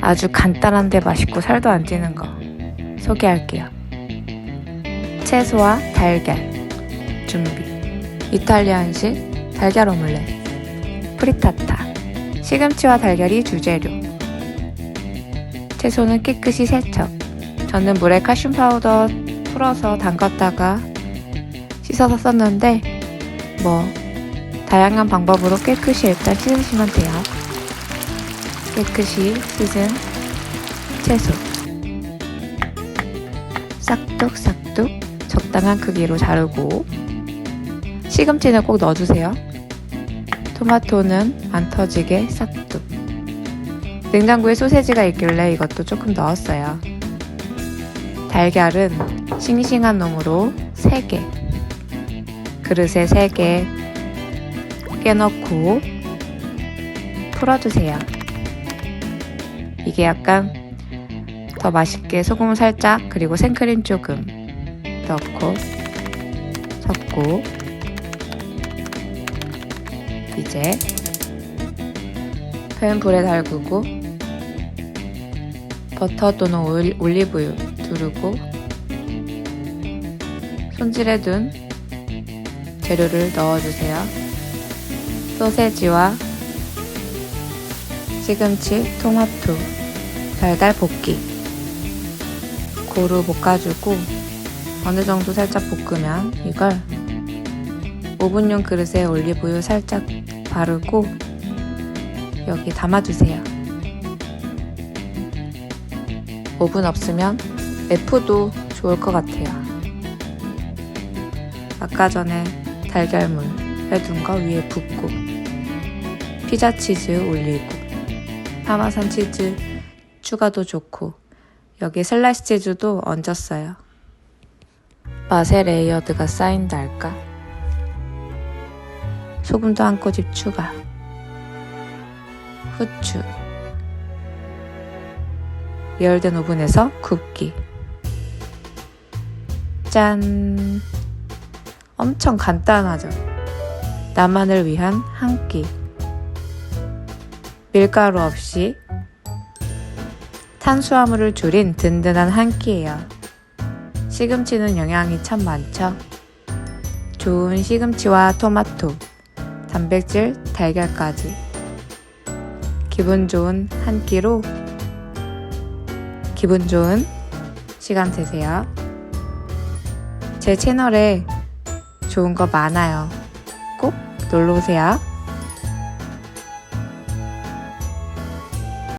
아주 간단한데 맛있고 살도 안 찌는 거 소개할게요. 채소와 달걀 준비. 이탈리안식 달걀 오믈렛. 프리타타. 시금치와 달걀이 주재료. 채소는 깨끗이 세척. 저는 물에 칼슘 파우더 풀어서 담갔다가 씻어서 썼는데 뭐 다양한 방법으로 깨끗이 일단 씻으시면 돼요. 깨끗이 씻은 채소. 싹둑싹둑 적당한 크기로 자르고 시금치는 꼭 넣어주세요. 토마토는 안 터지게 싹둑. 냉장고에 소세지가 있길래 이것도 조금 넣었어요. 달걀은 싱싱한 놈으로 3개. 그릇에 3개 깨 넣고 풀어주세요. 이게 약간 더 맛있게 소금 살짝 그리고 생크림 조금 넣고 섞고 이제 팬 불에 달구고 버터 또는 올- 올리브유 두르고 손질해 둔 재료를 넣어주세요. 소세지와 시금치, 토마토, 달달 볶기 고루 볶아주고 어느 정도 살짝 볶으면 이걸 오븐용 그릇에 올리브유 살짝 바르고 여기 담아주세요. 오븐 없으면 F도 좋을 것 같아요. 아까 전에 달걀물 해둔 거 위에 붓고 피자 치즈 올리고 파마산 치즈 추가도 좋고 여기 슬라이스 치즈도 얹었어요. 맛의 레이어드가 쌓인다 할까? 소금도 한 꼬집 추가. 후추. 예열된 오븐에서 굽기. 짠. 엄청 간단하죠? 나만을 위한 한 끼. 밀가루 없이 탄수화물을 줄인 든든한 한 끼예요. 시금치는 영양이 참 많죠. 좋은 시금치와 토마토, 단백질, 달걀까지. 기분 좋은 한 끼로 기분 좋은 시간 되세요. 제 채널에 좋은 거 많아요. 꼭 놀러 오세요.